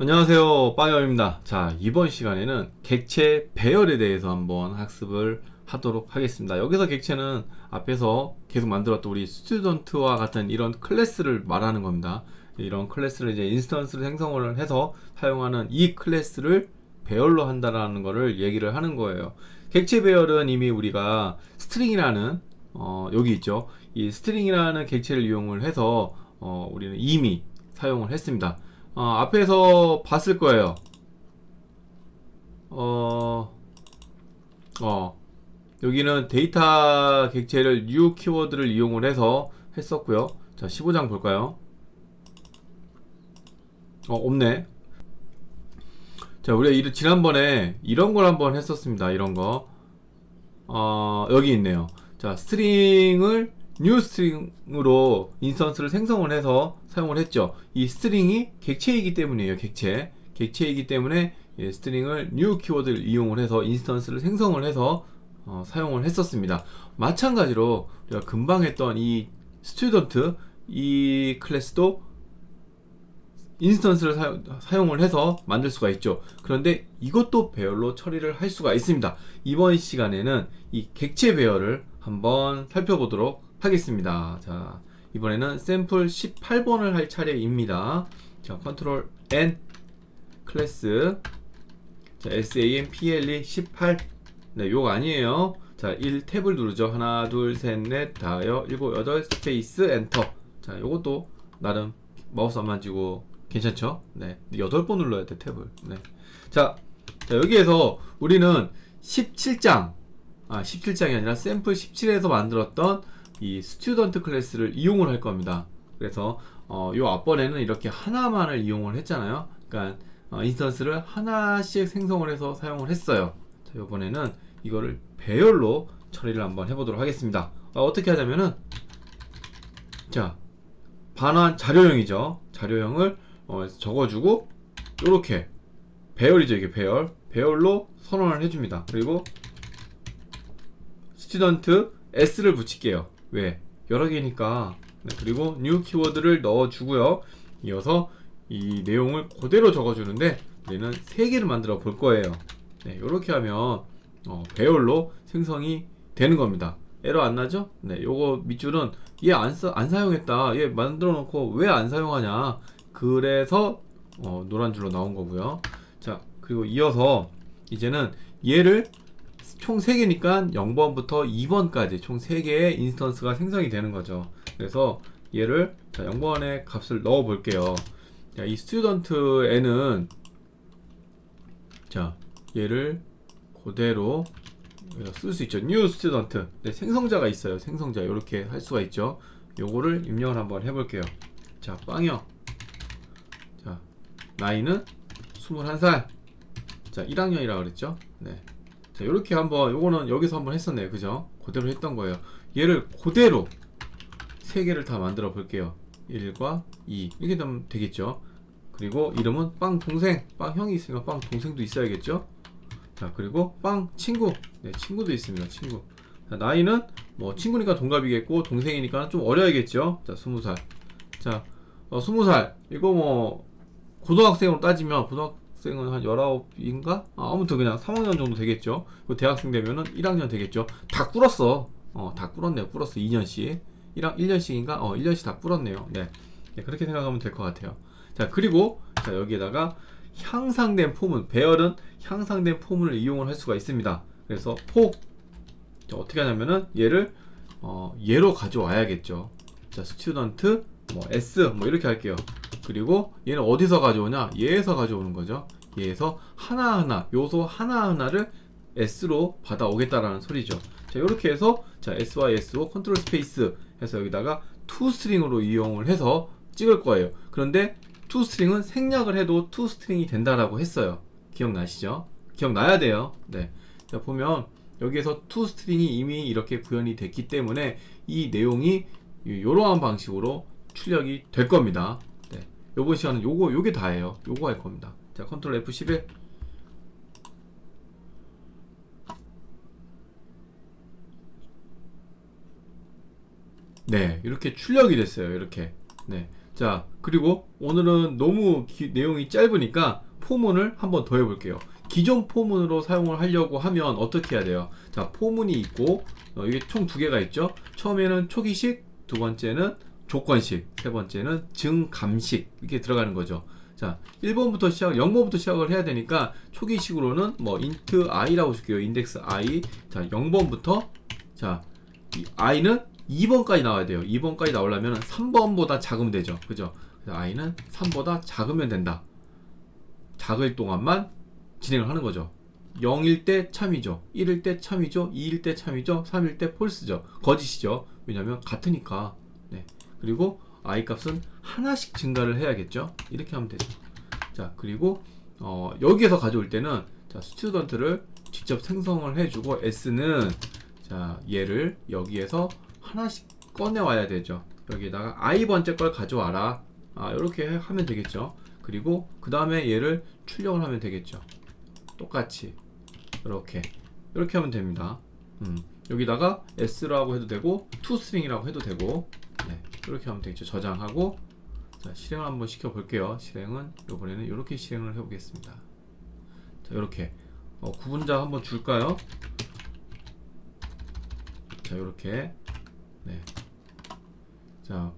안녕하세요. 빵염입니다. 자 이번 시간에는 객체 배열에 대해서 한번 학습을 하도록 하겠습니다. 여기서 객체는 앞에서 계속 만들었던 우리 스튜던트와 같은 이런 클래스를 말하는 겁니다. 이런 클래스를 이제 인스턴스를 생성을 해서 사용하는 이 클래스를 배열로 한다라는 거를 얘기를 하는 거예요. 객체 배열은 이미 우리가 스트링이라는 어, 여기 있죠. 이 스트링이라는 객체를 이용을 해서 어, 우리는 이미 사용을 했습니다 어, 앞에서 봤을 거예요. 어, 어, 여기는 데이터 객체를 new 키워드를 이용을 해서 했었고요. 자, 15장 볼까요? 어, 없네. 자, 우리가 이, 지난번에 이런 걸 한번 했었습니다. 이런 거. 어, 여기 있네요. 자, 스트링을 new 스트링으로 인스턴스를 생성을 해서 사용을 했죠. 이 스트링이 객체이기 때문이에요. 객체. 객체이기 때문에 예, 스트링을 new 키워드를 이용을 해서 인스턴스를 생성을 해서 어, 사용을 했었습니다. 마찬가지로 우리가 금방 했던 이 스튜던트 이 클래스도 인스턴스를 사용, 을 해서 만들 수가 있죠. 그런데 이것도 배열로 처리를 할 수가 있습니다. 이번 시간에는 이 객체 배열을 한번 살펴보도록 하겠습니다. 자, 이번에는 샘플 18번을 할 차례입니다. 자, 컨트롤 N 클래스 자, SAMPLE 18 네, 요거 아니에요. 자, 1 탭을 누르죠. 하나, 둘, 셋, 넷, 다 여, 일곱, 여덟, 스페이스, 엔터. 자, 요것도 나름 마우스 안 만지고 괜찮죠? 네. 8번 눌러야 돼, 탭을. 네. 자, 자, 여기에서 우리는 17장, 아, 17장이 아니라 샘플 17에서 만들었던 이 스튜던트 클래스를 이용을 할 겁니다. 그래서 어, 요 앞번에는 이렇게 하나만을 이용을 했잖아요. 그러니까 어, 인스턴스를 하나씩 생성을 해서 사용을 했어요. 자, 이번에는 이거를 배열로 처리를 한번 해보도록 하겠습니다. 어, 어떻게 하자면은 자 반환 자료형이죠. 자료형을 어, 적어주고 이렇게 배열이죠. 이게 배열 배열로 선언을 해줍니다. 그리고 스튜던트 s를 붙일게요. 왜? 여러 개니까. 네, 그리고 new 키워드를 넣어주고요. 이어서 이 내용을 그대로 적어주는데 우리는 세 개를 만들어 볼 거예요. 네, 이렇게 하면 어, 배열로 생성이 되는 겁니다. 에러 안 나죠? 네, 요거 밑줄은 얘안 안 사용했다. 얘 만들어 놓고 왜 안 사용하냐? 그래서 어, 노란 줄로 나온 거고요. 자, 그리고 이어서 이제는 얘를 총 3개니까 0번부터 2번까지 총 3개의 인스턴스가 생성이 되는 거죠. 그래서 얘를 자, 0번의 값을 넣어 볼게요. 자, 이 스튜던트에는 자, 얘를 그대로 쓸 수 있죠. new student. 네, 생성자가 있어요. 생성자. 이렇게 할 수가 있죠. 요거를 입력을 한번 해 볼게요. 자, 빵형. 자, 나이는 21살. 자, 1학년이라고 그랬죠? 네. 자, 이렇게 한번 요거는 여기서 한번 했었네요. 그죠? 그대로 했던 거예요. 얘를 그대로 세 개를 다 만들어 볼게요. 1과 2 이렇게 되면 되겠죠. 그리고 이름은 빵 동생, 빵 형이 있으니까 빵 동생도 있어야겠죠. 자 그리고 빵 친구, 네 친구도 있습니다. 친구. 자, 나이는 뭐 친구니까 동갑이겠고 동생이니까 좀 어려야겠죠. 자 20살. 자 어, 20살 이거 뭐 고등학생으로 따지면 고등학 학생은 한 19인가? 아, 아무튼 그냥 3학년 정도 되겠죠. 그 대학생 되면은 1학년 되겠죠. 다 꿇었어. 어, 다 꿇었네요. 꿇었어. 2년씩. 1학, 1년씩인가? 어, 1년씩 다 꿇었네요. 네. 네 그렇게 생각하면 될 것 같아요. 자, 그리고, 자, 여기에다가 향상된 포문, 배열은 향상된 포문을 이용을 할 수가 있습니다. 그래서 포, 자, 어떻게 하냐면은 얘를, 어, 얘로 가져와야겠죠. 자, 스튜던트, 뭐, S, 뭐, 이렇게 할게요. 그리고 얘는 어디서 가져오냐? 얘에서 가져오는 거죠. 얘에서 하나하나 요소 하나하나를 S로 받아오겠다라는 소리죠. 자, 이렇게 해서 자, SY SO 컨트롤 스페이스 해서 여기다가 투 스트링으로 이용을 해서 찍을 거예요. 그런데 투 스트링은 생략을 해도 투 스트링이 된다라고 했어요. 기억나시죠? 기억나야 돼요. 네. 자, 보면 여기에서 투 스트링이 이미 이렇게 구현이 됐기 때문에 이 내용이 이러한 방식으로 출력이 될 겁니다. 요번 시간은 요거 요게 다예요. 요거 할 겁니다. 자, 컨트롤 F11 네, 이렇게 출력이 됐어요. 이렇게. 네. 자, 그리고 오늘은 너무 기- 내용이 짧으니까 포문을 한번 더 해볼게요. 기존 포문으로 사용을 하려고 하면 어떻게 해야 돼요? 자, 포문이 있고, 어, 이게 총 두 개가 있죠? 처음에는 초기식, 두 번째는 조건식, 세 번째는 증감식, 이렇게 들어가는 거죠. 자, 1번부터 시작, 0번부터 시작을 해야 되니까 초기식으로는 뭐 int i라고 줄게요. 인덱스 i. 자, 0번부터 자, 이 i는 2번까지 나와야 돼요. 2번까지 나오려면 3번보다 작으면 되죠. 그죠? 그래서 i는 3보다 작으면 된다. 작을 동안만 진행을 하는 거죠. 0일 때 참이죠. 1일 때 참이죠. 2일 때 참이죠. 3일 때 폴스죠. 거짓이죠. 왜냐면 같으니까. 네. 그리고 i 값은 하나씩 증가를 해야겠죠. 이렇게 하면 되죠. 자, 그리고 어, 여기에서 가져올 때는 자, 스튜던트를 직접 생성을 해주고 s는 자, 얘를 여기에서 하나씩 꺼내 와야 되죠. 여기에다가 i 번째 걸 가져와라. 아, 이렇게 하면 되겠죠. 그리고 그 다음에 얘를 출력을 하면 되겠죠. 똑같이 이렇게 이렇게 하면 됩니다. 음, 여기다가 s라고 해도 되고 toString이라고 해도 되고 네, 이렇게 하면 되겠죠. 저장하고 자, 실행을 한번 시켜 볼게요. 실행은 이번에는 이렇게 실행을 해 보겠습니다. 자, 이렇게 어, 구분자 한번 줄까요? 자, 이렇게 네. 자,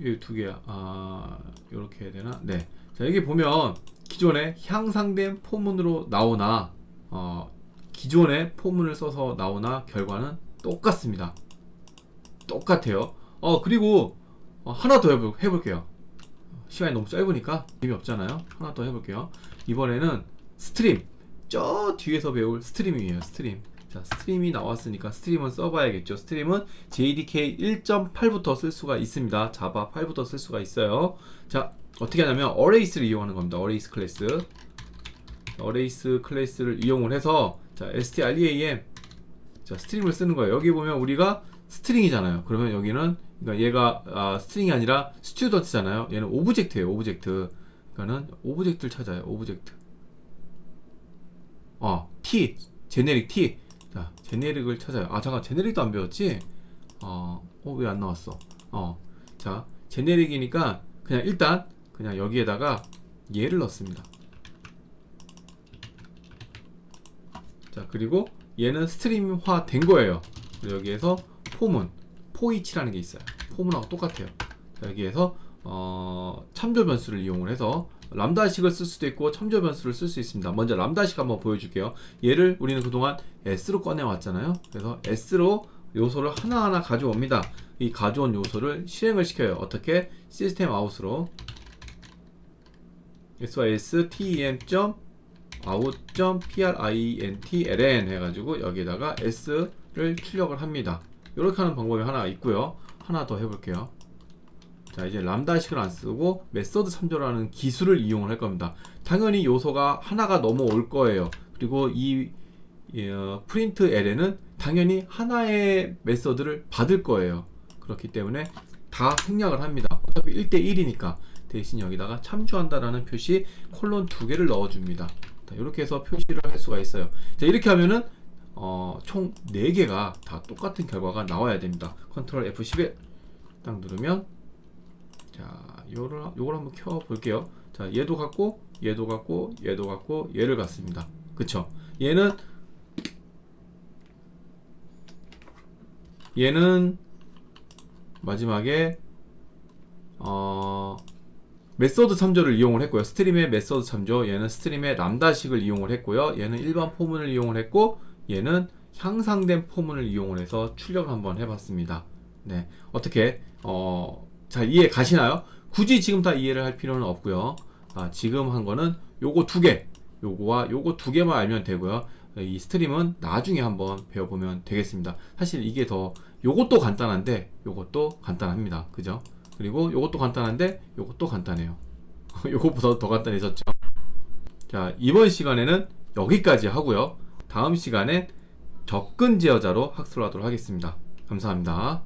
이 두 개, 아, 이렇게 해야 되나? 네. 자, 여기 보면 기존에 향상된 포문으로 나오나, 어, 기존의 포문을 써서 나오나 결과는 똑같습니다. 똑같아요. 어, 그리고 어, 하나 더 해볼, 해볼게요. 시간이 너무 짧으니까 재미없잖아요. 하나 더 해볼게요. 이번에는 스트림. 저 뒤에서 배울 스트림이에요. 스트림. 자, 스트림이 나왔으니까 스트림은 써봐야겠죠. 스트림은 JDK 1.8부터 쓸 수가 있습니다. 자바 8부터 쓸 수가 있어요. 자, 어떻게 하냐면 어레이스를 이용하는 겁니다. 어레이스 클래스. 어레이스 클래스를 이용을 해서 자, strleam 자, 스트링을 쓰는 거예요. 여기 보면 우리가 스트링이잖아요. 그러면 여기는 그러니까 얘가 아, 스트링이 아니라 스튜던트잖아요. 얘는 오브젝트예요. 오브젝트. 그러니까는 오브젝트를 찾아요. 오브젝트. 어, T 제네릭 T. 자, 제네릭을 찾아요. 아, 잠깐 제네릭도 안 배웠지? 어, 어 왜 안 나왔어? 어. 자, 제네릭이니까 그냥 일단 그냥 여기에다가 얘를 넣습니다. 자, 그리고 얘는 스트림화 된 거예요. 여기에서 포문, 포이치라는 게 있어요. 포문하고 똑같아요. 자, 여기에서 어, 참조 변수를 이용을 해서 람다식을 쓸 수도 있고 참조 변수를 쓸 수 있습니다. 먼저 람다식 한번 보여줄게요. 얘를 우리는 그동안 s로 꺼내왔잖아요. 그래서 s로 요소를 하나하나 가져옵니다. 이 가져온 요소를 실행을 시켜요. 어떻게? 시스템 아웃으로 sys tem out.println 해가지고 여기에다가 s를 출력을 합니다. 이렇게 하는 방법이 하나 있고요. 하나 더 해볼게요. 자 이제 람다식을 안 쓰고 메서드 참조라는 기술을 이용을 할 겁니다. 당연히 요소가 하나가 넘어올 거예요. 그리고 이 어, 프린트 ln은 당연히 하나의 메서드를 받을 거예요. 그렇기 때문에 다 생략을 합니다. 어차피 1대1이니까 대신 여기다가 참조한다라는 표시 콜론 두 개를 넣어줍니다. 자, 이렇게 해서 표시를 할 수가 있어요. 자, 이렇게 하면은 어, 총 4개가 다 똑같은 결과가 나와야 됩니다. 컨트롤 F11 딱 누르면 자, 요를 요걸 한번 켜 볼게요. 자, 얘도 같고 얘도 같고 얘도 같고 얘를 같습니다. 그쵸? 얘는 얘는 마지막에 어 메서드 참조를 이용을 했고요. 스트림의 메서드 참조, 얘는 스트림의 람다식을 이용을 했고요. 얘는 일반 포문을 이용을 했고, 얘는 향상된 포문을 이용을 해서 출력을 한번 해봤습니다. 네, 어떻게 어, 잘 이해 가시나요? 굳이 지금 다 이해를 할 필요는 없고요. 아, 지금 한 거는 요거 두 개, 요거와 요거 두 개만 알면 되고요. 이 스트림은 나중에 한번 배워보면 되겠습니다. 사실 이게 더 요것도 간단한데 요것도 간단합니다. 그죠? 그리고 요것도 간단한데 요것도 간단해요. 요것보다 더 간단해졌죠. 자, 이번 시간에는 여기까지 하고요. 다음 시간에 접근 제어자로 학습을 하도록 하겠습니다. 감사합니다.